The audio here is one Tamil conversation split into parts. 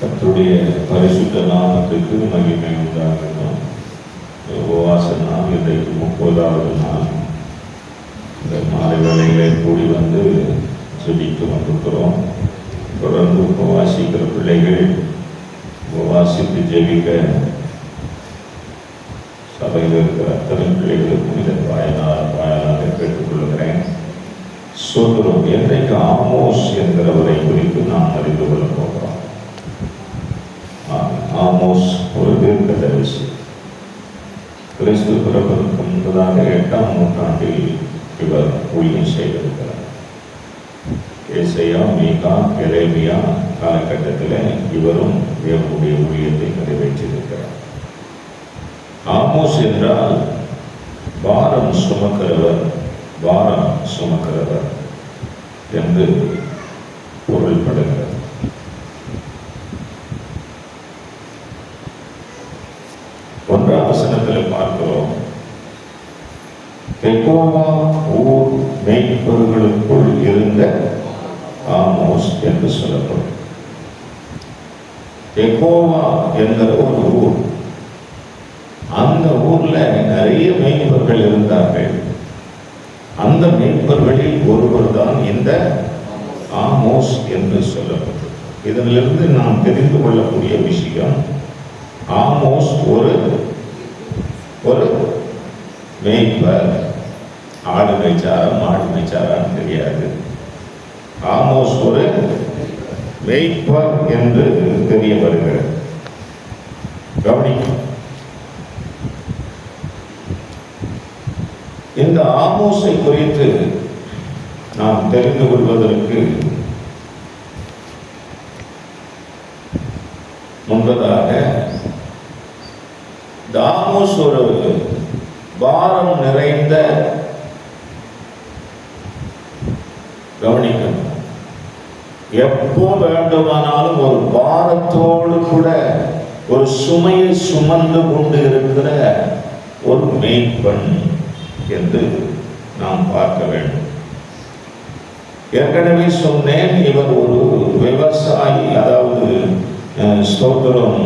கத்துடைய பரிசுத்த நாமத்துக்கு மகிமை உண்டாகட்டும். உபவாச நாள் இன்றைக்கு முப்பதாவது நாள். இந்த மாலை வேலைகளை கூடி வந்து ஜெபித்து வந்திருக்கிறோம். தொடர்ந்து உபவாசிக்கிற பிள்ளைகள் உபவாசித்து ஜெபிக்க சபையில் இருக்கிற அத்தனை பிள்ளைகளுக்கும் இதன் வாயனால் வாயனாக கேட்டுக்கொள்கிறேன். சோதரம் என்றைக்கு ஆமோஸ் என்கிறவரை குறித்து நாம் அறிந்து கொள்ளப் போகிறோம்? ஆமோஸ் ஒரு தீர்க்கதரிசி. கிறிஸ்து பிறப்பதற்கு முன்பதாக எட்டாம் நூற்றாண்டில் இவர் ஊழியம் செய்திருக்கிறார். ஏசையா மீகா எலேமியா காலகட்டத்தில் இவரும் தேவனுடைய ஊழியத்தை நிறைவேற்றியிருக்கிறார். ஆமோஸ் என்றால் பாரம் சுமக்கிறவர் பாரம் சுமக்கிறவர் என்று பொருள்படுகிறது ஒன்றாம் வசனத்தில் பார்க்கிறோம் தெக்கோவா ஊர் மெய்ப்பொருளுக்குள் இருந்த ஆமோஸ் என்று சொல்லப்படும் தெக்கோவா என்கிற ஒரு ஊர். அந்த ஊர்ல நிறைய மெய்ப்பர்கள் இருந்தார்கள். அந்த மெய்ப்பர்களில் ஒருவர் தான் இந்த ஆமோஸ் என்று சொல்லப்பட்டது. இதனிலிருந்து நாம் தெரிந்து கொள்ளக்கூடிய விஷயம் ஆமோஸ் ஒரு ஒரு மேய்ப்பர் ஆடு மேய்ச்சாரா மாடு மேய்ச்சாரான்னு தெரியாது. ஆமோஸ் ஒரு மேய்ப்பர் என்று தெரிய வருகிறது கவனிக்கும் இந்த ஆமோசை குறித்து நாம் தெரிந்து கொள்வதற்கு முன்பதாக தாமோஸ் ஒரு பாரம் நிறைந்த கவனிக்கணும் எப்போ வேண்டுமானாலும் ஒரு பாரத்தோடு கூட ஒரு சுமையை சுமந்து கொண்டு இருக்கிற ஒரு மெய்ப்பெண் என்று நாம் பார்க்க வேண்டும். ஏற்கனவே சொன்னேன் இவர் ஒரு விவசாயி அதாவது ஸ்தோத்திரம்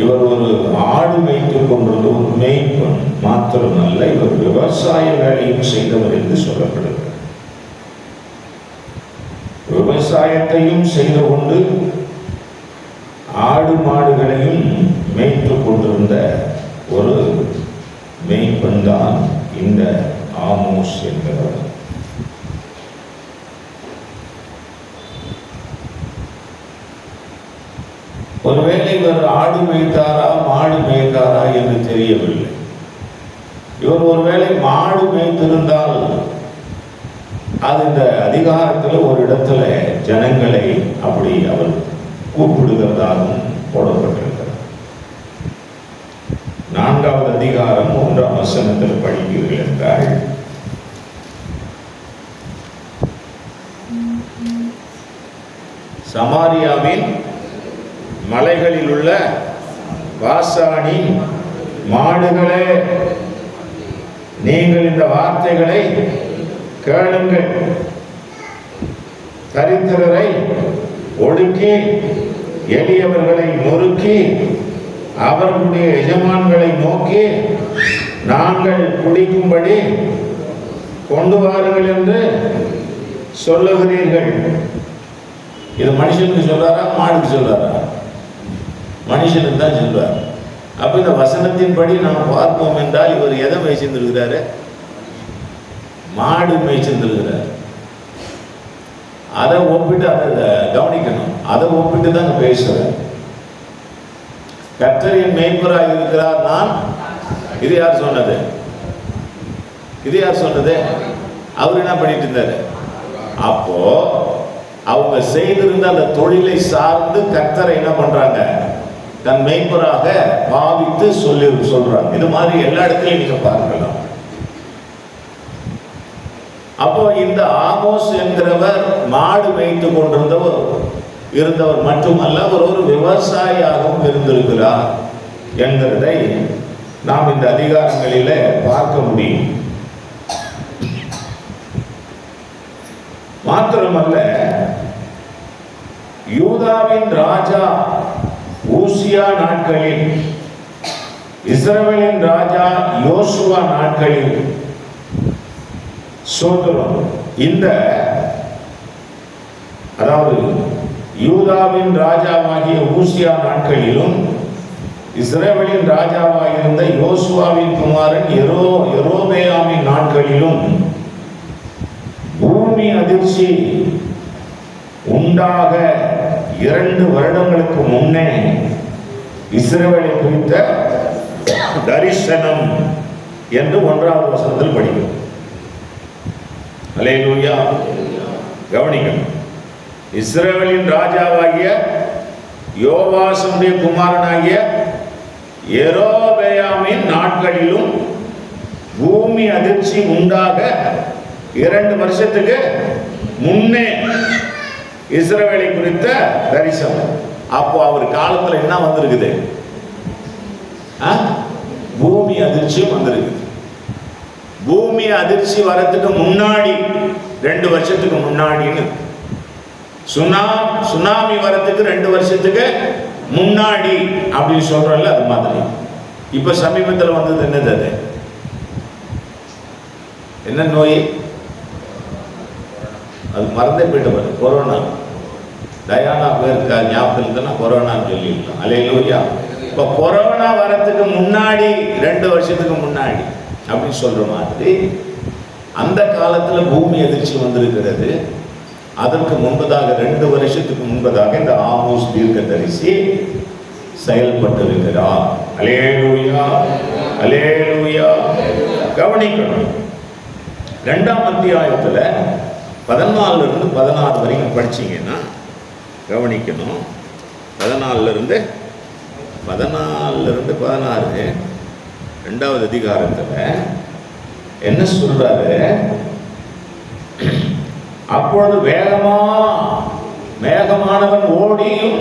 இவர் ஒரு ஆடு வைத்துக் கொண்டிருந்த ஒரு மேய்ப்பன் மாத்திரமல்ல இவர் விவசாய வேலையும் செய்தவர் என்று சொல்லப்படுகிறார். விவசாயத்தையும் செய்து கொண்டு ஆடு மாடுகளையும் மேய்த்துக் கொண்டிருந்த ஒரு மெய்ப்பெண் தான் இந்த ஆமோஸ் என்கிறவர். ஒருவேளை இவர் ஆடு மேய்த்தாரா மாடு மேய்த்தாரா என்று தெரியவில்லை. இவர் ஒருவேளை மாடு மேய்த்திருந்தால் அது இந்த அதிகாரத்தில் ஒரு இடத்துல ஜனங்களை அப்படி அவர் கூப்பிடுவதாகவும் போடப்பட்டிருக்கிறது. நான்காவது அதிகாரம் ஒன்றாம் வசனத்தில் படிக்கிறீர்கள் என்றால் சமாரியாவின் மலைகளில் உள்ள வாசாணி மாடுகளே நீங்கள் இந்த வார்த்தைகளை கேளுங்கள். தரித்திரரை ஒடுக்கி எளியவர்களை நொறுக்கி அவர்களுடைய எஜமான்களை நோக்கி நாங்கள் குடிக்கும்படி கொண்டு வாருங்கள் என்று சொல்லுகிறீர்கள். இது மனுஷனுக்கு சொல்றாரா? மாடுக்கு சொல்றாரா? மனுஷனுக்கு தான் சொல்றார். அப்ப இந்த வசனத்தின்படி நாம் பார்ப்போம் என்றால் இவர் எதை மேய்ச்சிருந்திருக்கிறாரு? மாடு மேய்ச்சிருந்திருக்கிறார். அதை ஒப்பிட்டு அதை கவனிக்கணும். அதை ஒப்பிட்டு தான் பேசுறேன் கத்தரின் மேய்ப்பராக இருக்கிறார் நான்? இது யார் சொன்னது? இது யார் சொன்னது? அவர் என்ன பண்ணிட்டு இருந்தாரு? அப்போ அவங்க செய்திருந்த அந்த தொழிலை சார்ந்து கத்தரை என்ன பண்றாங்க? தன் மெய்ப்பராக பாவித்து சொல்லி சொல்றாங்க. இது மாதிரி எல்லா இடத்துலையும் நீங்க பார்க்கலாம் அப்போ இந்த ஆமோஸ் என்கிறவர் மாடு மேய்த்து கொண்டிருந்தவர் இருந்தவர் மட்டுமல்ல அவர் ஒரு விவசாயியாகவும் இருந்திருக்கிறார் என்கிறதை நாம் இந்த அதிகாரங்களில பார்க்க முடியும். மாத்திரமல்ல யூதாவின் ராஜா ஊசியா நாட்களில் இஸ்ரேலின் ராஜா யோசுவா நாட்களில் சோதரம் இந்த அதாவது யூதாவின் ராஜாவாகிய ஊசியா நாட்களிலும் இஸ்ரவேலின் ராஜாவாயிருந்த யோசுவாவின் குமாரன் எரோ எரோபேயாமின் நாட்களிலும் பூமி அதிர்ச்சி உண்டாக இரண்டு வருடங்களுக்கு முன்னே இஸ்ரவேலை குறித்த தரிசனம் என்று ஒன்றாவது வசனத்தில் படிக்கும் அலேலூயா கவனிக்கணும். இஸ்ரேலின் ராஜாவாகிய யோவாசனுடைய குமாரனாகிய எரோபேயாமின் நாட்களிலும் பூமி அதிர்ச்சி உண்டாக இரண்டு வருஷத்துக்கு முன்னே இஸ்ரேலை குறித்த தரிசனம். அப்போ அவர் காலத்துல என்ன வந்திருக்குது? ஆ? பூமி அதிர்ச்சியும் வந்திருக்குது. பூமி அதிர்ச்சி வரத்துக்கு முன்னாடி ரெண்டு வருஷத்துக்கு முன்னாடின்னு சுனா சுனாமி வரத்துக்கு ரெண்டு வருஷத்துக்கு முன்னாடி அப்படின்னு சொல்றோம்ல அது மாதிரி. இப்ப சமீபத்தில் வந்தது என்னது அது? என்ன நோய்? அது மறந்தே போயிட்டு பாரு கொரோனா. டயானா பேருக்கு ஞாபகம் இருந்ததுன்னா கொரோனான்னு சொல்லிடலாம் அலையிலூயா இப்போ கொரோனா வரத்துக்கு முன்னாடி ரெண்டு வருஷத்துக்கு முன்னாடி அப்படின்னு சொல்ற மாதிரி அந்த காலத்துல பூமி எதிர்ச்சி வந்திருக்கிறது. அதற்கு முன்பதாக ரெண்டு வருஷத்துக்கு முன்பதாக இந்த ஆமோஸ் தீர்க்கதரிசி செயல்பட்டிருக்கிறார். அலேலூயா அலேலூயா கவனிக்கணும். ரெண்டாம் அத்தியாயத்துல பதினாலுல இருந்து பதினாறு வரைக்கும் படிச்சீங்கன்னா கவனிக்கணும். பதினாலுல இருந்து பதினாறு ரெண்டாவது அதிகாரத்துல என்ன சொல்றாரு? அப்பொழுது வேகமா மேகமானவன் ஓடியும்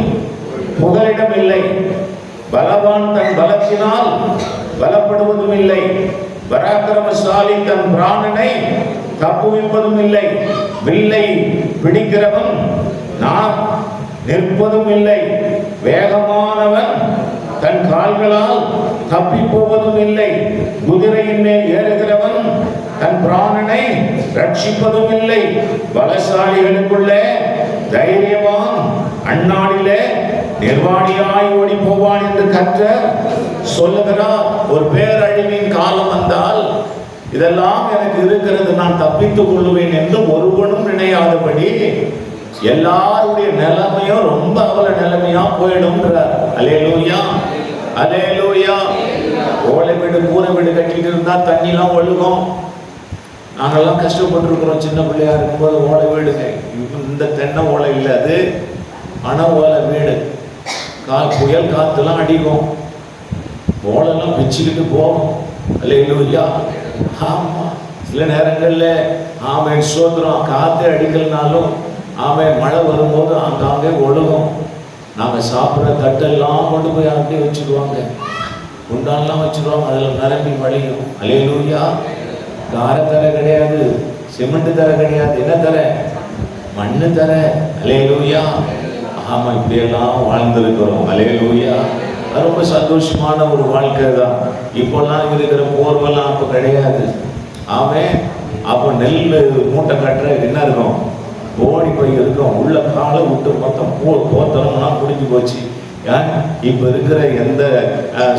புகலிடம் இல்லை. பலவான் தன் பலத்தினால் பலப்படுவதும் இல்லை. பராக்கிரமசாலி தன் பிராணனை தப்புவிப்பதும் இல்லை. வில்லை பிடிக்கிறவன் நான் நிற்பதும் இல்லை. வேகமானவன் தன் கால்களால் தப்பி போவதும் இல்லை. குதிரையின் மேல் ஏறுகிறவன் தன் பிராணனை ரட்சிப்பதும் இல்லை பலசாலிகளுக்குள்ளே தைரியவான் அந்நாளிலே நிர்வாணியாய் ஓடி போவான் என்று கற்ற சொல்லுகிறார் ஒரு பேரழிவின் காலம் வந்தால் இதெல்லாம் எனக்கு இருக்கிறது நான் தப்பித்துக் கொள்ளுவேன் என்று ஒருவனும் நினையாதபடி எல்லாருடைய நிலைமையும் ரொம்ப அவல நிலைமையா போயிடும்ன்றார். அலேலூயா அலேலூயா ஓலை வீடு கூரை வீடு கட்டிட்டு இருந்தா தண்ணிலாம் ஒழுகும். நாங்கள்லாம் கஷ்டப்பட்டுருக்குறோம். சின்ன பிள்ளையா இருக்கும்போது ஓலை வீடுங்க. இந்த தென்னை ஓலை இல்லை அது அணை ஓலை வீடு. கா புயல் காற்றுலாம் அடிக்கும். ஓலைலாம் பிச்சுக்கிட்டு போகும். அல்லையா ஆமாம் சில நேரங்களில் ஆமை சோத்திரம் காற்று அடிக்கலனாலும் ஆமை மழை வரும்போது அங்காங்கே ஒழுகும். நாங்கள் சாப்பிட்ற தட்டெல்லாம் கொண்டு போய் அப்படியே வச்சுக்குவாங்க. குண்டான்லாம் வச்சுருவாங்க அதில் நிரம்பி வழியும். அலையலூயா கார தர கிடையாது சிமெண்ட் தர கிடையாது. என்ன தர? மண்ணு தர. அலையலூயா. ஆமா இப்படியெல்லாம் வாழ்ந்திருக்கிறோம். அலையலூயா. அது ரொம்ப சந்தோஷமான ஒரு வாழ்க்கை தான். இப்போல்லாம் இருக்கிற போர்வெல்லாம் அப்போ கிடையாது. ஆமே அப்போ நெல் மூட்டை கட்டுற என்ன இருக்கும்? ஓடி போய் இருக்கும். உள்ள காலை விட்டு மொத்தம் போ போத்தனம்னா முடிஞ்சு போச்சு. இப்போ இருக்கிற எந்த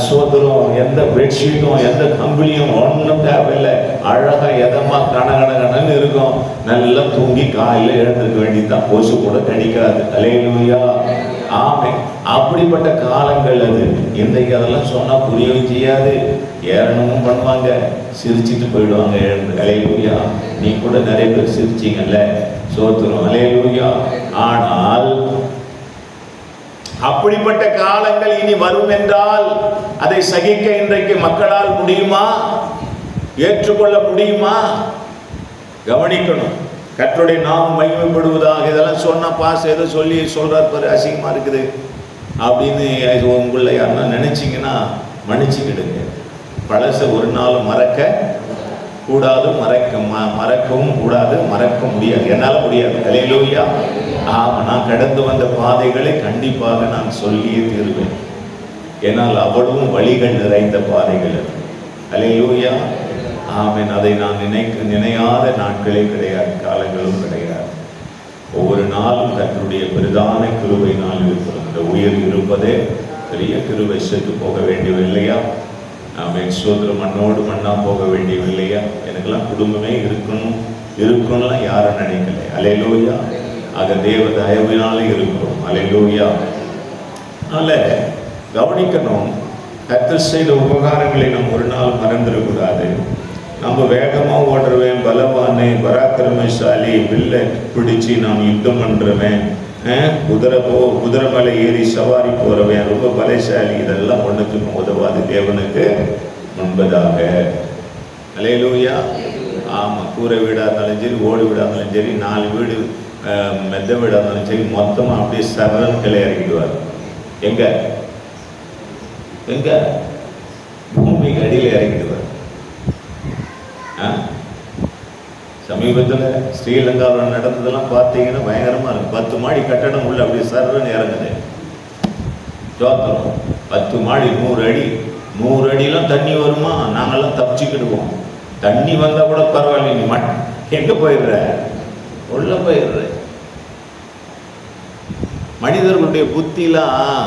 சோதரும் எந்த பெட்ஷீட்டும் எந்த கம்பளியும் ஒன்றும் தேவையில்லை. அழகா எதமா கன கன கணன்னு இருக்கும். நல்லா தூங்கி காலையில் எழுந்திருக்க வேண்டியதுதான். கொசு கூட கடிக்காது. அலையிலுயா ஆமை அப்படிப்பட்ட காலங்கள் அது. இன்றைக்கு அதெல்லாம் சொன்னா புரியவும் செய்யாது. ஏறணுமும் பண்ணுவாங்க. சிரிச்சிட்டு போயிடுவாங்க எழுந்து. அலையிலுயா நீ கூட நிறைய பேர் சிரிச்சிங்கல்ல? சோத்துரும் அலையிலுயா ஆனால் அப்படிப்பட்ட காலங்கள் இனி வரும் என்றால் அதை சகிக்க இன்றைக்கு மக்களால் முடியுமா? ஏற்றுக்கொள்ள முடியுமா? கவனிக்கணும். கற்றுடைய நாம் மகிமைப்படுவதாக இதெல்லாம் சொன்னால் பாஸ் ஏதோ சொல்லி சொல்றார் பாரு அசிங்கமா இருக்குது. அப்படின்னு இது உங்களை யாருன்னா நினச்சிங்கன்னா மன்னிச்சுக்கிடுங்க. பழச ஒரு நாள் மறக்க கூடாது மறக்க ம- மறக்கவும் கூடாது மறக்க முடியாது. என்னால் முடியாது. அலையிலூயா ஆமாம் நான் கடந்து வந்த பாதைகளை கண்டிப்பாக நான் சொல்லியே தீர்வேன். என்னால் அவ்வளவும் வழிகள் நிறைந்த பாதைகள் அது. அல்லேலூயா ஆமேன். அதை நான் நினைக்க நினையாத நாட்களே கிடையாது காலங்களும் கிடையாது. ஒவ்வொரு நாளும் தன்னுடைய பிரதான கிருவை நாள் இருக்கிறோம் இந்த உயிர் இருப்பதே பெரிய கிருவை செத்து போக வேண்டியவில்லையா ஆமென். சோதர மண்ணோடு மண்ணா போக வேண்டியவில்லையா எனக்கெல்லாம் குடும்பமே இருக்கணும். இருக்கணும்லாம் யாரும் நினைக்கல. அலையலூயா ஆக தேவ தயவினாலே இருக்கிறோம். அலையலூயா அதனால கவனிக்கணும். கர்த்தர் செய்த உபகாரங்களை நம்ம ஒரு நாள் மறந்துடக்கூடாது. நம்ம வேகமா ஓடுறவன் பலவானே பராக்கிரமசாலி வில்லை பிடிச்சு நாம் யுத்தம் பண்றவன். குதிரை போ குதிரை மேலே ஏறி சவாரி போறவன் ரொம்ப பலசாலி இதெல்லாம் ஒண்ணுத்துக்கும் உதவாது. தேவனுக்கு முன்பதாக. அலையலூயா? ஆமா கூரை வீடா இருந்தாலும் சரி ஓடு வீடா இருந்தாலும் சரி நாலு வீடு மெத்த வீடா இருந்தாலும் சரி மொத்தமா அப்படியே சரணம் கிளை இறக்கிடுவார் எங்க? எங்க? பூமிக்கு அடியில் இறங்கிடுவார். ஆ? சமீபத்தில் ஸ்ரீலங்காவில் நடந்ததெல்லாம் பார்த்தீங்கன்னா பயங்கரமாக இருக்குது பத்து மாடி கட்டடம் உள்ள அப்படியே சர்வன்னு இறங்குது ஜோத்திரம் பத்து மாடி நூறு அடி. நூறு அடியெல்லாம் தண்ணி வருமா? நாங்கள்லாம் தப்பிச்சுக்கிடுவோம். தண்ணி வந்தால் கூட பரவாயில்ல நீ மட் எங்கே போயிடுற? உள்ள போயிடுற. மனிதர்களுடைய புத்திலாம்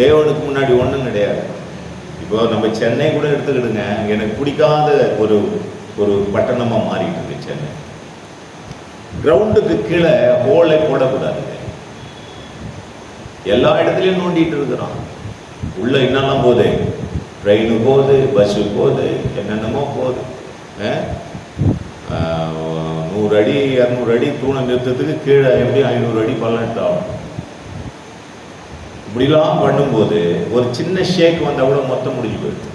தேவனுக்கு முன்னாடி ஒன்றும் கிடையாது. இப்போ நம்ம சென்னை கூட எடுத்துக்கிடுங்க. எனக்கு பிடிக்காத ஒரு ஒரு பட்டணமாக மாறிட்டு இருக்கு சென்னை கிரவுண்டுக்கு கீழே ஹோலை போடக்கூடாதுங்க எல்லா இடத்துலையும் நோண்டிட்டு இருக்கிறோம். உள்ள என்னெல்லாம் போகுது? ட்ரெயின் போகுது பஸ்ஸு போகுது என்னென்னமோ போகுது. அஹ்? ஆஹ், நூறு அடி இரநூறு அடி தூணை நிறுத்தத்துக்கு கீழே எப்படி ஐநூறு அடி பள்ளம் ஆகும்? இப்படிலாம் பண்ணும்போது ஒரு சின்ன ஷேக் வந்தால் கூட மொத்தம் முடிஞ்சு போயிடுது.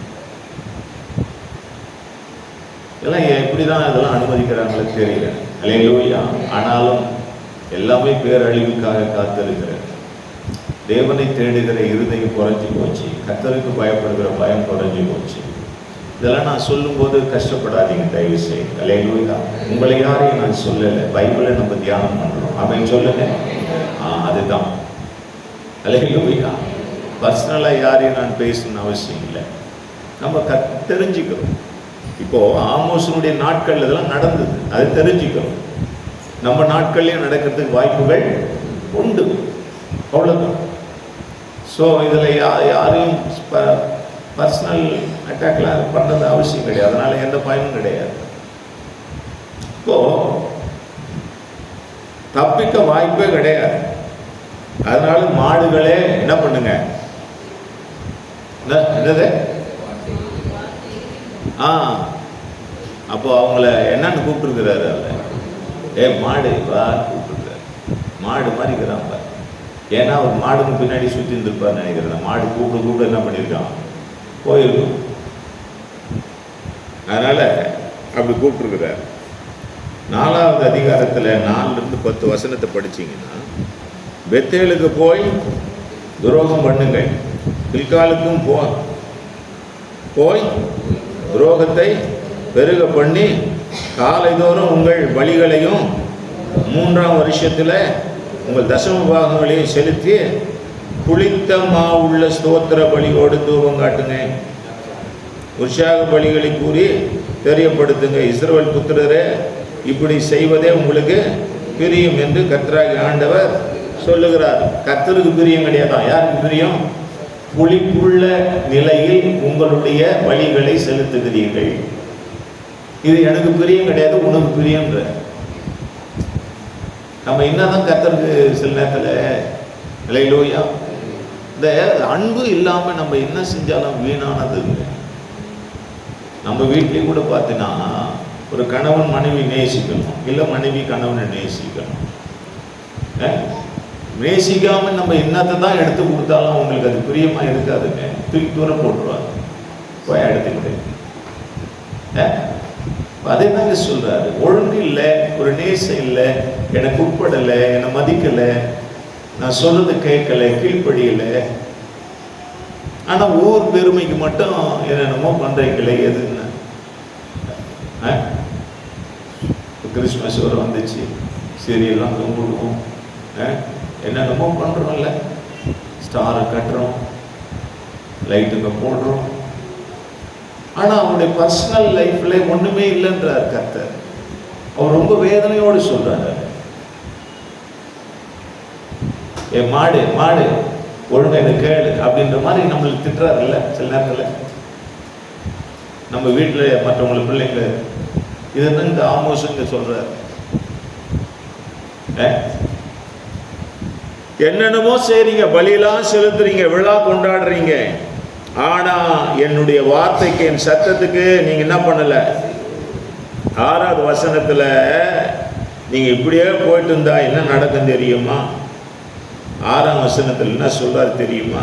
இதெல்லாம் எப்படி தான் இதெல்லாம் அனுமதிக்கிறாங்களோ தெரியல. அலையிலூயா ஆனாலும் எல்லாமே பேரழிவுக்காக காத்திருக்கிறேன் தேவனை தேடுகிற இருதயம் குறைஞ்சி போச்சு. கத்தருக்கு பயப்படுகிற பயம் குறைஞ்சி போச்சு. இதெல்லாம் நான் சொல்லும்போது கஷ்டப்படாதீங்க தயவு செய்து அலையிலூயா உங்களை யாரையும் நான் சொல்லலை. பைபிளை நம்ம தியானம் பண்ணுறோம். அப்படின்னு சொல்லுங்க. ஆ அதுதான். அலையிலூயா பர்சனலாக யாரையும் நான் பேசணும்னு அவசியம் இல்லை. நம்ம க தெரிஞ்சுக்கிறோம். இப்போ ஆமோசனுடைய நாட்கள் இதெல்லாம் நடந்தது. அது தெரிஞ்சுக்கிறோம் நம்ம நாட்கள்லயும் நடக்கிறதுக்கு வாய்ப்புகள் உண்டு. அவ்வளோதான் ஸோ இதில் யா யாரையும் பர்சனல் அட்டாக்லாம் பண்ணுறது அவசியம் கிடையாது. அதனால எந்த பயனும் கிடையாது. இப்போ தப்பிக்க வாய்ப்பே கிடையாது. அதனால மாடுகளே என்ன பண்ணுங்க? என்ன- என்னது? ஆ. அப்போ அவங்கள என்னன்னு கூப்பிட்டுருக்கிறாரு அவர். ஏ மாடு வா கூப்பிட்டுருக்காரு மாடு மாதிரி இருக்கிறான் ஏன்னா அவர் மாடுக்கு பின்னாடி சுற்றி இருந்திருப்பார் நினைக்கிறேன். மாடு கூப்பிட கூப்பிட என்ன பண்ணியிருக்கான்? போயிருக்கும் அதனால் அப்படி கூப்பிட்டுருக்கிறார். நாலாவது அதிகாரத்தில் நாலுலேருந்து பத்து வசனத்தை படிச்சீங்கன்னா பெத்தேலுக்கு போய் துரோகம் பண்ணுங்க. பில்காலுக்கும் போ போய் துரோகத்தை பெருக பண்ணி காலைதோறும் உங்கள் வழிகளையும் மூன்றாம் வருஷத்தில் உங்கள் தசம பாகங்களையும் செலுத்தி குளித்த மாவுள்ள ஸ்தோத்திர பலியோடு தூபம் காட்டுங்க. உற்சாக பலிகளை கூறி தெரியப்படுத்துங்க. இஸ்ரவல் புத்திரரே இப்படி செய்வதே உங்களுக்கு பிரியம் என்று கர்த்தராகி ஆண்டவர் சொல்லுகிறார். கர்த்தருக்கு பிரியம் கிடையாதான் யாருக்கு பிரியம்? புளிப்புள்ள நிலையில் உங்களுடைய வழிகளை செலுத்துகிறீர்கள். இது எனக்கு பிரியம் கிடையாது உனக்கு பிரியம்ன்ற. நம்ம என்னதான் கர்த்தருக்கு சில நேரத்தில் நிலையிலோயா இந்த அன்பு இல்லாமல் நம்ம என்ன செஞ்சாலும் வீணானதுங்க நம்ம வீட்லேயும் கூட பார்த்தீங்கன்னா ஒரு கணவன் மனைவி நேசிக்கணும் இல்லை மனைவி கணவனை நேசிக்கணும். அஹ்? நேசிக்காம நம்ம என்னத்தை தான் எடுத்து கொடுத்தாலும் அவங்களுக்கு அது பிரியமாக இருக்காதுங்க. தூக்கி தூரம் போட்டுருவாங்க. போய் எடுத்துக்கிட்டு அதே தாங்க சொல்றாரு ஒழுங்கு இல்லை ஒரு நேசம் இல்லை எனக்கு உட்படலை என்னை மதிக்கலை நான் சொல்றது கேட்கலை கீழ்ப்படியலை. ஆனா ஒவ்வொரு பெருமைக்கு மட்டும் என்னென்னமோ பண்றீங்களே எதுன்னு. ஆ? கிறிஸ்மஸ் வர வந்துச்சு சீரியல்லாம் கும்பிடுவோம். ஆ? என்னென்னமோ பண்றோம்ல. ஸ்டாரை கட்டுறோம் லைட்டுங்க போடுறோம். ஆனால் அவனுடைய பர்சனல் லைஃப்பில் ஒன்றுமே இல்லைன்றார் கர்த்தர். அவர் ரொம்ப வேதனையோடு சொல்கிறாரு ஏ மாடு மாடு ஒழுங்கு எனக்கு கேளு அப்படின்ற மாதிரி நம்மளுக்கு திட்டுறாருல்ல சில நேரத்தில். நம்ம வீட்டில் மற்றவங்களுக்கு பிள்ளைங்க இது இந்த ஆமோசுங்க சொல்கிறார் ஏ? என்னென்னமோ செய்றீங்க பலியெல்லாம் செலுத்துறீங்க விழா கொண்டாடுறீங்க. ஆனா என்னுடைய வார்த்தைக்கு என் சத்தத்துக்கு நீங்க என்ன பண்ணல? ஆறாவது வசனத்துல நீங்க இப்படியே போயிட்டு இருந்தா என்ன நடக்கும் தெரியுமா? ஆறாம் வசனத்தில் என்ன சொல்றாரு தெரியுமா?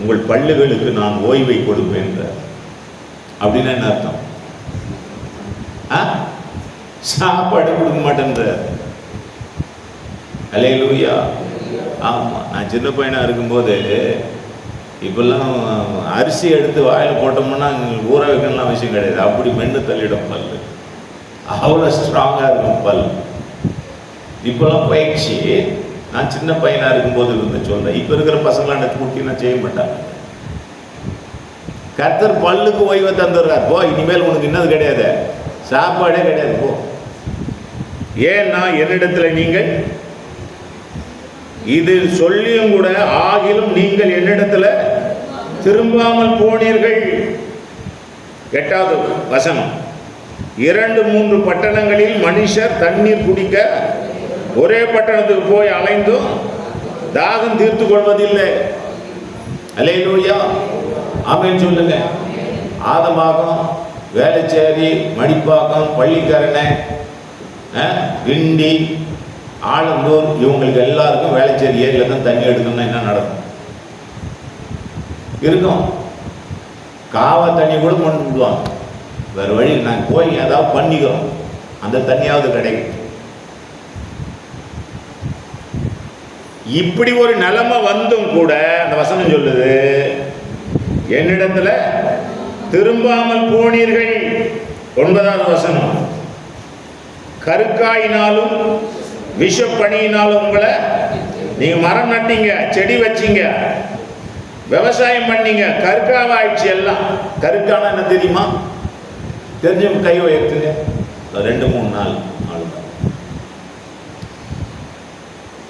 உங்கள் பல்லுகளுக்கு நான் ஓய்வை கொடுப்பேன் அப்படின்னா என்ன அர்த்தம்? ஆ? சாப்பாடு கொடுக்க மாட்டேன்றார். அலையலூயா. ஆமா நான் சின்ன பையனா இருக்கும்போது இப்பெல்லாம் அரிசி எடுத்து வாயில் போட்டோம்னா ஊற வைக்கணும்லாம் விஷயம் கிடையாது. அப்படி மென்று தள்ளிடும் பல். அவ்வளோ ஸ்ட்ராங்காக இருக்கும் பல். இப்போல்லாம் பயிற்சி. நான் சின்ன பையனாக இருக்கும்போது இருந்து சொல்றேன் இப்போ இருக்கிற பசங்களாம் அந்த நான் செய்ய மாட்டாங்க கர்த்தர் பல்லுக்கு ஓய்வை தந்துடுறார். போ இனிமேல் உனக்கு இன்னது கிடையாது. சாப்பாடே கிடையாது. போ. ஏன்னா என்னிடத்துல நீங்கள் இது சொல்லியும் கூட ஆகிலும் நீங்கள் என்னிடத்துல திரும்பாமல் போனீர்கள். எட்டாவது வசனம். இரண்டு மூன்று பட்டணங்களில் மனுஷர் தண்ணீர் குடிக்க ஒரே பட்டணத்துக்கு போய் அலைந்தும் தாகம் தீர்த்து கொள்வதில்லை. அலையிலூயா. ஆமென் சொல்லுங்க. ஆதமாகம் வேளச்சேரி மடிப்பாக்கம் பள்ளிக்கரணை கிண்டி ஆலந்தூர் இவங்களுக்கு எல்லாருக்கும் வேலைச்சேரி ஏரியில் தான் தண்ணி எடுக்கணும்னா என்ன நடக்கும்? இருக்கும். காவா தண்ணி கூட கொண்டு விடுவாங்க வேறு வழி நாங்கள் போய் ஏதாவது பண்ணிக்கிறோம். அந்த தண்ணியாவது கிடைக்கும். இப்படி ஒரு நிலைமை வந்தும் கூட அந்த வசனம் சொல்லுது என்னிடத்துல திரும்பாமல் போனீர்கள். ஒன்பதாவது வசனம். கருக்காயினாலும் விஷப்பணியினாலும் உங்களை நீங்க மரம் நட்டீங்க செடி வச்சீங்க. விவசாயம் பண்ணீங்க கருக்காவாயிடுச்சு எல்லாம். கருக்கான என்ன தெரியுமா? தெரிஞ்சவங்க கை உயர்த்துங்க. ரெண்டு மூணு நாள் அவ்வளவுதான்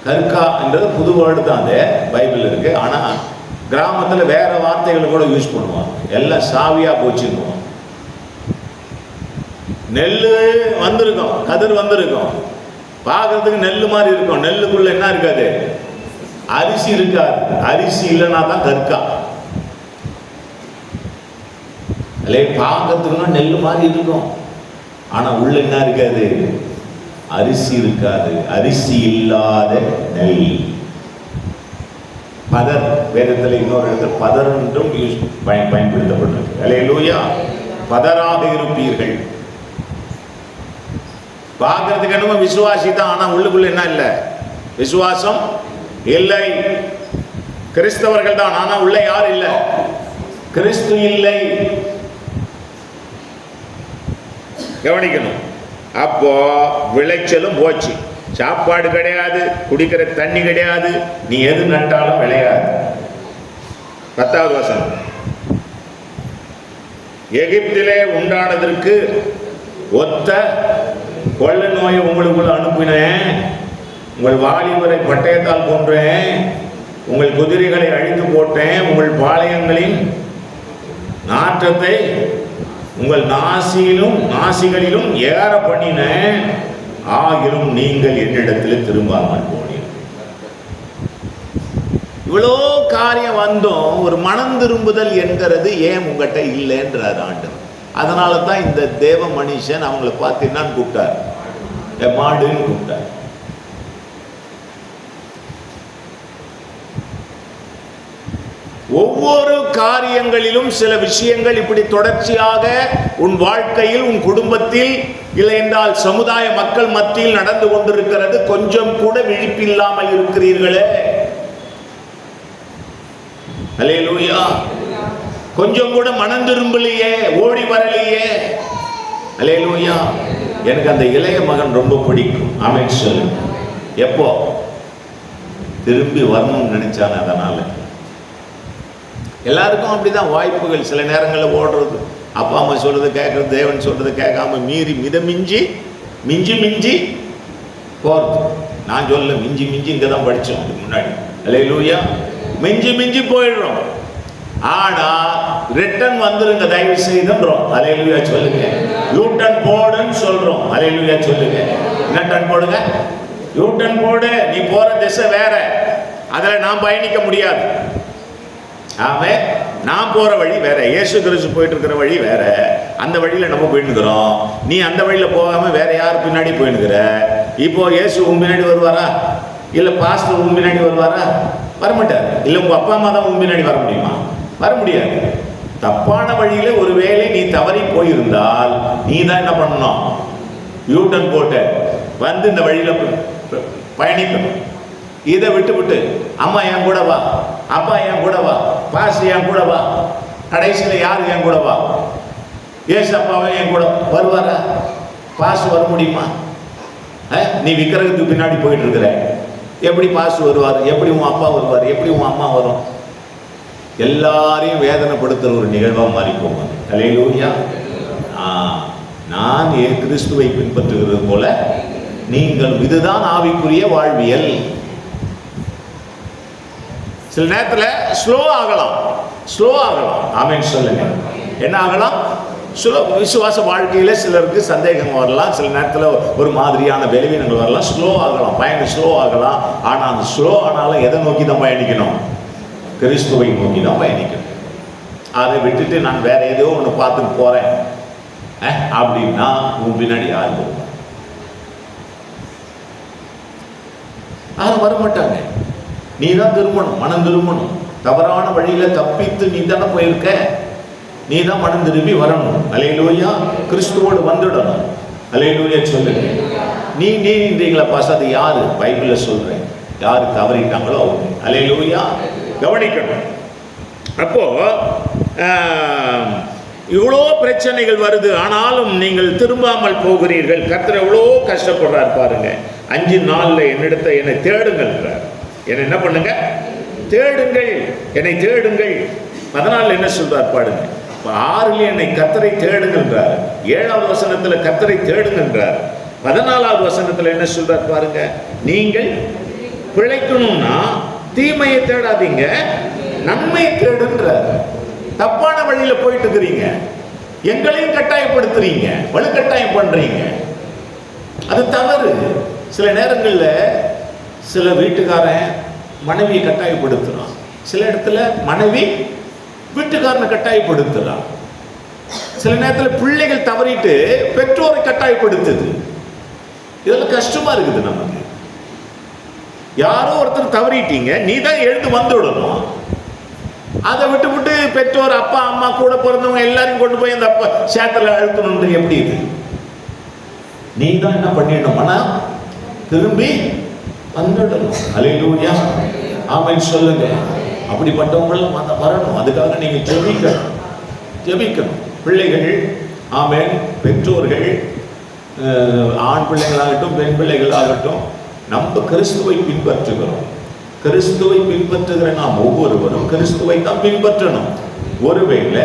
கற்கான்றது புது வேர்டு தான் அது பைபிள் இருக்கு. ஆனா கிராமத்தில் வேற வார்த்தைகளை கூட யூஸ் பண்ணுவாங்க. எல்லாம் சாவியா போச்சுருவோம் நெல் வந்திருக்கும் கதிர் வந்திருக்கும். பார்க்கறதுக்கு நெல் மாதிரி இருக்கும். நெல்லுக்குள்ள என்ன இருக்காது? அரிசி இருக்காது. அரிசி இல்லைன்னா தான் கற்கா. அல்லே பார்க்கறதுக்குன்னா நெல் மாதிரி இருக்கும். ஆனா உள்ள என்ன இருக்காது? அரிசி இருக்காது. அரிசி இல்லாத நெல். பதர். வேதத்தில் இன்னொரு இடத்துல பதர் என்றும் யூஸ் பயன் பயன்படுத்தப்பட்டிருக்கு. லூயா பதராக இருப்பீர்கள். பார்க்கறதுக்கு என்னமோ விசுவாசி தான். ஆனா உள்ளுக்குள்ள என்ன இல்லை? விசுவாசம் இல்லை. கிறிஸ்தவர்கள் தான் ஆனா உள்ள யார் இல்லை? கிறிஸ்து இல்லை. கவனிக்கணும். அப்போ விளைச்சலும் போச்சு. சாப்பாடு கிடையாது குடிக்கிற தண்ணி கிடையாது நீ எது நட்டாலும் விளையாது. பத்தாவது வசனம். எகிப்திலே உண்டானதற்கு ஒத்த கொள்ள நோயை உங்களுக்குள்ள அனுப்பினேன். உங்கள் வாலிபரை பட்டயத்தால் கொன்றேன் உங்கள் குதிரைகளை அழித்து போட்டேன் உங்கள் பாளையங்களின் நாற்றத்தை உங்கள் நாசியிலும் நாசிகளிலும் ஏற பண்ணின ஆகிலும் நீங்கள் என்னிடத்தில் திரும்பாமல் போனீர்கள் இவ்வளோ காரியம் வந்தோம் ஒரு மனம் திரும்புதல் என்கிறது ஏன் உங்கள்கிட்ட இல்லைன்றார் ஆண்டு அதனால தான் இந்த தேவ மனுஷன் அவங்கள பார்த்து என்னன்னு கூப்பிட்டார். மாடுன்னு கூப்பிட்டார். ஒவ்வொரு காரியங்களிலும் சில விஷயங்கள் இப்படி தொடர்ச்சியாக உன் வாழ்க்கையில் உன் குடும்பத்தில் இல்லை என்றால் சமுதாய மக்கள் மத்தியில் நடந்து கொண்டிருக்கிறது. கொஞ்சம் கூட விழிப்பில்லாமல் இருக்கிறீர்களே. அலே லூயா கொஞ்சம் கூட மனம் திரும்பலையே ஓடி வரலையே. அலே லூயா எனக்கு அந்த இளைய மகன் ரொம்ப பிடிக்கும். அமைச்சர் எப்போ? திரும்பி வரணும்னு நினைச்சான் அதனால. எல்லாருக்கும் அப்படி தான் வாய்ப்புகள். சில நேரங்களில் ஓடுறது. அப்பா அம்மா சொல்கிறது கேட்குறது தேவன் சொல்கிறது கேட்காம மீறி மிதமிஞ்சி மிஞ்சி மிஞ்சி போகிறது நான் சொல்ல மிஞ்சி மிஞ்சி இங்கே தான் படித்தோம் அதுக்கு முன்னாடி. அல்லையா மிஞ்சி மிஞ்சி போயிடுறோம். ஆனா ரிட்டன் வந்துருங்க தயவு செய்துன்றோம் அலையிலுயா சொல்லுங்க. யூட்டன் போடுன்னு சொல்றோம். அலையிலுயா சொல்லுங்க. என்ன டன் போடுங்க? யூட்டன் போடு. நீ போற திசை வேற. அதில் நான் பயணிக்க முடியாது. ஆக நான் போகிற வழி வேற இயேசு கிறிஸ்து போயிட்டு இருக்கிற வழி வேற. அந்த வழியில் நம்ம போயிட்டுக்கிறோம் நீ அந்த வழியில் போகாமல் வேற யார் பின்னாடி போயிட்டுக்கிற இப்போ இயேசு உன் பின்னாடி வருவாரா? இல்லை பாஸ்டர் உன் பின்னாடி வருவாரா? வரமாட்டார் இல்லை உங்கள் அப்பா அம்மா தான் உன் பின்னாடி வர முடியுமா? வர முடியாது. தப்பான வழியில் ஒருவேளை நீ தவறி போயிருந்தால் நீ தான் என்ன பண்ணணும்? யூட்டன் போட்டு வந்து இந்த வழியில் பயணிக்கணும். இதை விட்டு விட்டு அம்மா என் கூட வா அப்பா என் கூட வா பாஸ் என் கூட வா கடைசியில் யார் என் கூட வா? ஏசு அப்பாவே என் கூட வருவாரா? பாஸ் வர முடியுமா? நீ விக்கிரகத்துக்கு பின்னாடி போயிட்டு இருக்கிற. எப்படி பாஸ் வருவார்? எப்படி உன் அப்பா வருவார்? எப்படி உன் அம்மா வரும்? எல்லாரையும் வேதனைப்படுத்துகிற ஒரு நிகழ்வாக மாறி கலையிலூரியா அலையிலூயா நான் ஏ கிறிஸ்துவை பின்பற்றுகிறது போல நீங்கள் இதுதான் ஆவிக்குரிய வாழ்வியல். சில நேரத்தில் ஸ்லோ ஆகலாம். ஸ்லோ ஆகலாம். ஆமேன்னு சொல்லுங்க. என்ன ஆகலாம்? ஸ்லோ விசுவாச வாழ்க்கையில் சிலருக்கு சந்தேகம் வரலாம். சில நேரத்தில் ஒரு மாதிரியான பலவீனங்கள் வரலாம். ஸ்லோ ஆகலாம். பயணம் ஸ்லோ ஆகலாம். ஆனால் அந்த ஸ்லோ ஆனாலும் எதை நோக்கி தான் பயணிக்கணும்? கிறிஸ்துவை நோக்கி தான் பயணிக்கணும். அதை விட்டுட்டு நான் வேற ஏதோ ஒன்று பார்த்துட்டு போகிறேன் அப்படின்னா உன் பின்னாடி யார் போகும் யாரும் வரமாட்டாங்க. நீ தான் திரும்பணும் மனம் திரும்பணும். தவறான வழியில் தப்பித்து நீ தானே போயிருக்க? நீ தான் மனம் திரும்பி வரணும். அலையிலூயா. கிறிஸ்துவோடு வந்துடணும். அலையிலூயா சொல்லுங்க. நீ நீன்றீங்களா பாஸ் அது யாரு? பைபிளில் சொல்றேன். யார் தவறிட்டாங்களோ அவங்க. அலையிலூயா. கவனிக்கணும். அப்போ இவ்வளோ பிரச்சனைகள் வருது. ஆனாலும் நீங்கள் திரும்பாமல் போகிறீர்கள். கத்திர எவ்வளோ கஷ்டப்படுறார் பாருங்க. அஞ்சு நாளில் என்னிடத்தை என்னை தேடுங்கள்ன்றார் என்னை என்ன பண்ணுங்க? தேடுங்கள். என்னை தேடுங்கள். அதனால் என்ன சொல்றார் பாடுங்க ஆறில் என்னை கத்தரை தேடுங்கன்றார் ஏழாவது வசனத்தில் கத்தரை தேடுங்கன்றார் பதினாலாவது வசனத்தில் என்ன சொல்றார் பாருங்க. நீங்கள் பிழைக்கணும்னா தீமையை தேடாதீங்க. நன்மையை தேடுன்றார் தப்பான வழியில் போயிட்டு இருக்கிறீங்க. எங்களையும் கட்டாயப்படுத்துறீங்க. வலுக்கட்டாயம் பண்றீங்க. அது தவறு. சில நேரங்களில் சில வீட்டுக்காரன் மனைவியை கட்டாயப்படுத்துகிறான் சில இடத்துல மனைவி வீட்டுக்காரனை கட்டாயப்படுத்துகிறான் சில நேரத்தில் பிள்ளைகள் தவறிட்டு பெற்றோரை கட்டாயப்படுத்துது. இதெல்லாம் கஷ்டமா இருக்குது நமக்கு. யாரோ ஒருத்தர் தவறிட்டீங்க நீ தான் எழுந்து வந்துடணும் அதை விட்டு விட்டு பெற்றோர் அப்பா அம்மா கூட பிறந்தவங்க எல்லாரையும் கொண்டு போய் அந்த அப்பா சேத்துல அழுத்தணுன்றது எப்படி இது? நீ தான் என்ன பண்ணிடணும்னா திரும்பி வந்துடணும் அலையிலூயா ஆமென் சொல்லுங்க. அப்படிப்பட்டவங்களும் அந்த வரணும். அதுக்காக நீங்கள் ஜெபிக்கணும். ஜெபிக்கணும். பிள்ளைகள் ஆமென். பெற்றோர்கள் ஆண் பிள்ளைகளாகட்டும் பெண் பிள்ளைகளாகட்டும் நம்ம கிறிஸ்துவை பின்பற்றுகிறோம். கிறிஸ்துவை பின்பற்றுகிற நாம் ஒவ்வொருவரும் கிறிஸ்துவை தான் பின்பற்றணும். ஒருவேளை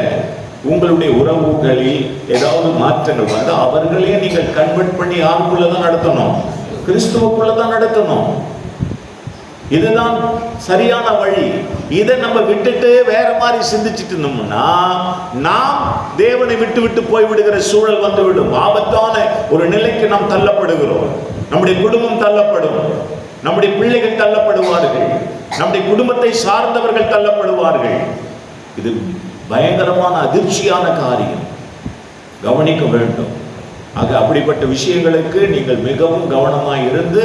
உங்களுடைய உறவுகளில் ஏதாவது மாற்றங்கள் வந்து அவர்களே நீங்கள் கன்வெர்ட் பண்ணி யாருக்குள்ள தான் நடத்தணும். கிறிஸ்துவுக்குள்ள தான் நடத்தணும் இதுதான் சரியான வழி. இதை நம்ம விட்டுட்டு வேற மாதிரி சிந்திச்சிட்டு இருந்தோம்னா நாம் தேவனை விட்டு விட்டு போய் விடுகிற சூழல் வந்து விடும். ஆபத்தான ஒரு நிலைக்கு நாம் தள்ளப்படுகிறோம். நம்முடைய குடும்பம் தள்ளப்படும். நம்முடைய பிள்ளைகள் தள்ளப்படுவார்கள். நம்முடைய குடும்பத்தை சார்ந்தவர்கள் தள்ளப்படுவார்கள். இது பயங்கரமான அதிர்ச்சியான காரியம். கவனிக்க வேண்டும். ஆக அப்படிப்பட்ட விஷயங்களுக்கு நீங்கள் மிகவும் கவனமாக இருந்து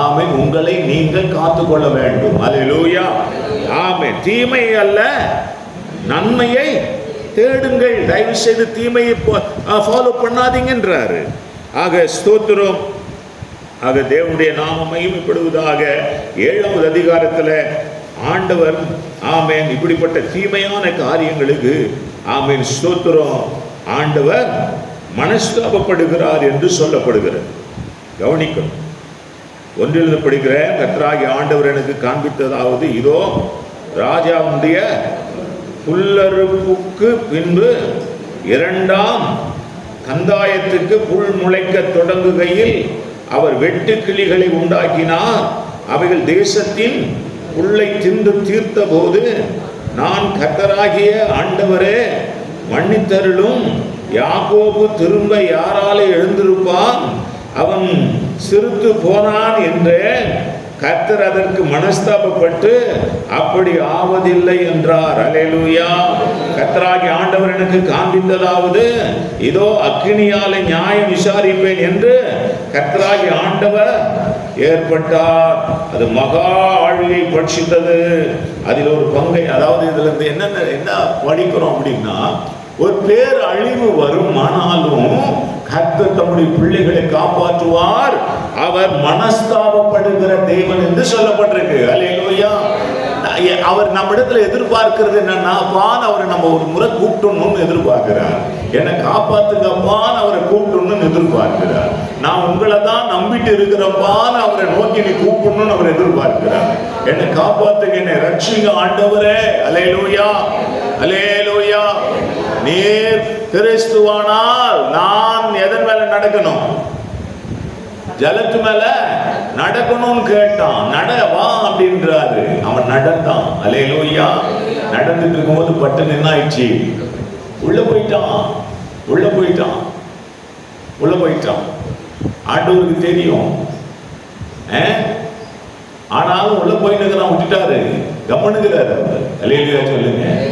ஆமென் உங்களை நீங்கள் காத்துக்கொள்ள வேண்டும். அல்லேலூயா ஆமை தீமை அல்ல நன்மையை தேடுங்கள். தயவு செய்து தீமையை ஃபாலோ பண்ணாதீங்கன்றாரு. ஆக ஸ்தோத்திரம். ஆக தேவனுடைய நாமம் மகிமைப்படுவதாக ஏழாவது அதிகாரத்தில் ஆண்டவர் ஆமேன் இப்படிப்பட்ட தீமையான காரியங்களுக்கு ஆமேன் ஸ்தோத்திரம். ஆண்டவர் மனஸ்தாபப்படுகிறார் என்று சொல்லப்படுகிறது. கவனிக்கணும் ஒன்றில் படிக்கிற கத்ராகி ஆண்டவர் எனக்கு காண்பித்ததாவது இதோ ராஜாவுடைய புல்லறுப்புக்கு பின்பு இரண்டாம் கந்தாயத்துக்கு புல் முளைக்கத் தொடங்குகையில் அவர் வெட்டு கிளிகளை உண்டாக்கினார். அவைகள் தேசத்தின் புல்லை தின்று தீர்த்தபோது நான் கத்தராகிய ஆண்டவரே மன்னித்தருளும். யாக்கோபு திரும்ப யாராலே எழுந்திருப்பான்? அவன் சிறுத்து போனான் என்றே கர்த்தர் அதற்கு மனஸ்தாபப்பட்டு அப்படி ஆவதில்லை என்றார். அலையலூயா கர்த்தராகி ஆண்டவர் எனக்கு காண்பித்ததாவது இதோ அக்கினியாலே நியாயம் விசாரிப்பேன் என்று கர்த்தராகி ஆண்டவர் ஏற்பட்டார். அது மகா ஆழ்வியை பட்சித்தது. அதில் ஒரு பங்கை அதாவது இதுல இருந்து என்னென்ன என்ன படிக்கிறோம் அப்படின்னா ஒரு பேர் அழிவு வரும் ஆனாலும் கர்த்தர் தம்முடைய பிள்ளைகளை காப்பாற்றுவார். அவர் மனஸ்தாபப்படுகிற தேவன் என்று சொல்லப்பட்டிருக்கு. அல்லேலூயா அவர் நம்ம இடத்துல எதிர்பார்க்கிறது என்னன்னா பான் அவரை நம்ம ஒரு முறை கூப்பிட்டணும்னு எதிர்பார்க்கிறார். என்னை காப்பாத்துங்கப்பான்னு அவரை கூப்பிட்டணும்னு எதிர்பார்க்கிறார். நான் உங்களை தான் நம்பிட்டு இருக்கிறப்பான்னு அவரை நோக்கி நீ கூப்பிடணும்னு அவர் எதிர்பார்க்கிறார். என்னை காப்பாத்துங்க என்னை ரட்சிங்க ஆண்டவரே. அலையலோயா அலையலோயா நீர் கிறிஸ்துவானால் நான் எதன் மேல நடக்கணும்? ஜலத்து மேல நடக்கணும்னு கேட்டான். நடவா அப்படின்றாரு. அவன் நடந்தான். அலேலூயா நடந்துட்டு இருக்கும்போது பட்டு நின்னாயிடுச்சு. உள்ள போயிட்டான். உள்ள போயிட்டான். உள்ள போயிட்டான். ஆண்டவருக்கு தெரியும். ஆனாலும் உள்ள போயின்னு விட்டுட்டாரு. கவனுங்கிறாரு அவர். அலையிலையா சொல்லுங்க.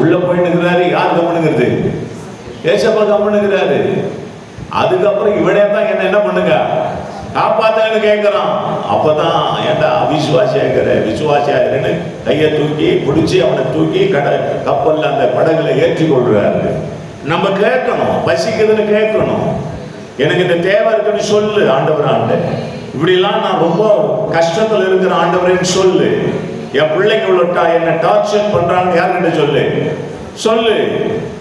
உள்ள போய் யார் கவனுங்கிறது ஏசப்பா கவனுங்கிறாரு அதுக்கப்புறம் இவனே தான் என்ன என்ன பண்ணுங்க? காப்பாத்தன்னு கேட்கிறான் அப்பதான் ஏன்டா அவிசுவாசியா இருக்கிற விசுவாசியா இருன்னு கையை தூக்கி பிடிச்சி அவனை தூக்கி கடை கப்பல்ல அந்த படகுல ஏற்றி கொள்றாரு நம்ம கேட்கணும் பசிக்குதுன்னு கேட்கணும். எனக்கு இந்த தேவை இருக்குன்னு சொல்லு ஆண்டவர் ஆண்டு இப்படிலாம் நான் ரொம்ப கஷ்டத்தில் இருக்கிற ஆண்டவரேன்னு சொல்லு. என் பிள்ளைக்கு உள்ளட்டா என்ன டார்ச்சர் பண்றாங்க யாருன்னு சொல்லு? சொல்லு.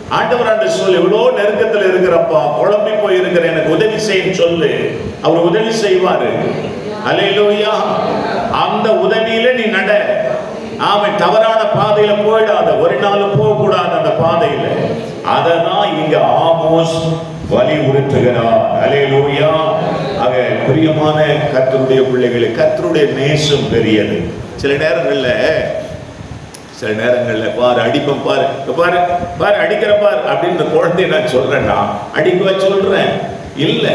ஆண்டவர் ஆண்டு சொல்லு இவ்வளோ நெருக்கத்தில் இருக்கிறப்பா குழம்பி போய் இருக்கிற எனக்கு உதவி செய்யும் சொல்லு. அவர் உதவி செய்வாரு. அலையிலோயா அந்த உதவியில நீ நட. ஆமை தவறான பாதையில போயிடாத. ஒரு நாள் போக கூடாது அந்த பாதையில. அததான் இங்க ஆமோஸ் வலியுறுத்துகிறார் அலையலூயா. ஆக பிரியமான கத்தருடைய பிள்ளைகளை கத்தருடைய நேசம் பெரியது. சில நேரங்களில் சில நேரங்களில் பாரு அடிப்பேன் பாரு பாரு பாரு அடிக்கிற பாரு அப்படின்னு குழந்தைய நான் சொல்றேன்னா அடிக்கவா சொல்றேன். இல்ல.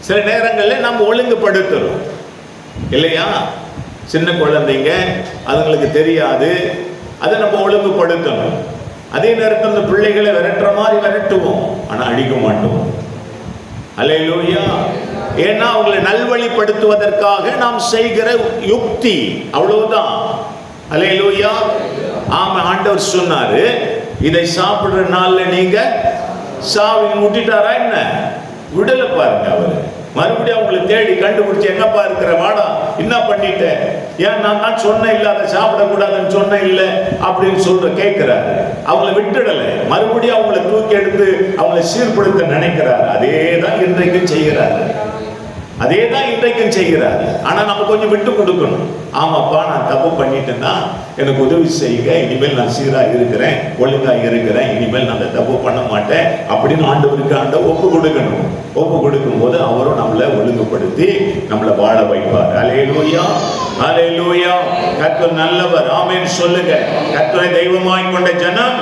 சில நேரங்களில் நம்ம ஒழுங்குபடுத்துறோம். இல்லையா? சின்ன குழந்தைங்க அதுங்களுக்கு தெரியாது. அதை நம்ம ஒழுங்குபடுத்தணும். அதே நேரத்தில் இந்த பிள்ளைகளை விரட்டுற மாதிரி விரட்டுவோம். ஆனால் அழிக்க மாட்டோம். லோய்யா ஏன்னா அவங்களை நல்வழிப்படுத்துவதற்காக நாம் செய்கிற யுக்தி அவ்வளவுதான். லோய்யா ஆமா ஆண்டவர் சொன்னாரு இதை சாப்பிடுற நாள்ல நீங்க சாவி விட்டுட்டாரா என்ன? விடலை பாருங்க அவரு. மறுபடியும் அவங்களை தேடி கண்டுபிடிச்சு எங்கப்பா இருக்கிற வாடா? என்ன பண்ணிட்ட? ஏன் நான் தான் சொன்னேன் இல்லை அதை சாப்பிடக்கூடாதுன்னு சொன்னேன் இல்லை அப்படின்னு சொல்ற கேட்கிறாரு அவங்கள விட்டுடலை. மறுபடியும் அவங்கள தூக்கி எடுத்து அவங்கள சீர்படுத்த நினைக்கிறாரு. அதே தான் இன்றைக்கும் செய்கிறாரு. அதே தான் இன்றைக்கும் செய்கிறார். ஆனால் நம்ம கொஞ்சம் விட்டு கொடுக்கணும். ஆமாப்பா நான் தப்பு பண்ணிட்டேன்னா எனக்கு உதவி செய்யுங்க. இனிமேல் நான் சீராக இருக்கிறேன் ஒழுங்காக இருக்கிறேன். இனிமேல் நான் அந்த தப்பு பண்ண மாட்டேன் அப்படின்னு ஆண்டவருக்கு ஆண்ட ஒப்பு கொடுக்கணும். ஒப்பு கொடுக்கும் போது அவரும் நம்மளை ஒழுங்குபடுத்தி நம்மளை வாழ வைப்பார். அலேலூயா அலேலூயா கர்த்தர் நல்லவர். ஆமேன். சொல்லுங்க. கர்த்தரை தெய்வமாய் கொண்ட ஜனம்.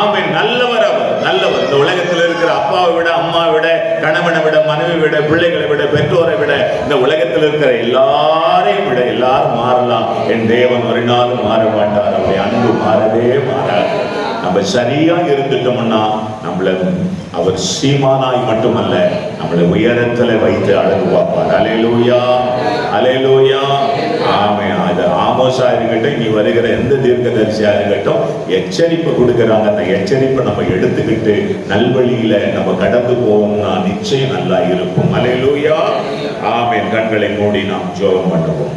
ஆமேன். நல்லவர் அவர். நல்லவர். இந்த உலகத்தில் இருக்கிற அப்பாவை விட அம்மாவை விட கணவனை விட மனைவி விட பிள்ளைகளை விட பெற்றோரை விட இந்த உலகத்தில் இருக்கிற எல்லாரையும் விட எல்லாரும் மாறலாம். என் தேவன் ஒரு நாளும் மாற மாட்டார். அவருடைய அன்பு மாறவே மாறாது. நம்ம சரியா இருந்துட்டோம்னா நம்மள அவர் சீமானாய் மட்டுமல்ல நம்மளை உயரத்துல வைத்து அழகு பார்ப்பார். அலையலூயா அலையலூயா ஆமே. அது ஆமோசா இருக்கட்டும் இனி வருகிற எந்த தீர்க்கதரிசியா இருக்கட்டும் எச்சரிப்பு கொடுக்குறாங்க. அந்த எச்சரிப்பை நம்ம எடுத்துக்கிட்டு நல்வழியில நம்ம கடந்து போவோம்னா நிச்சயம் நல்லா இருக்கும். அலையலூயா ஆமே. கண்களை மூடி நாம் ஜோகம் பண்ணுவோம்.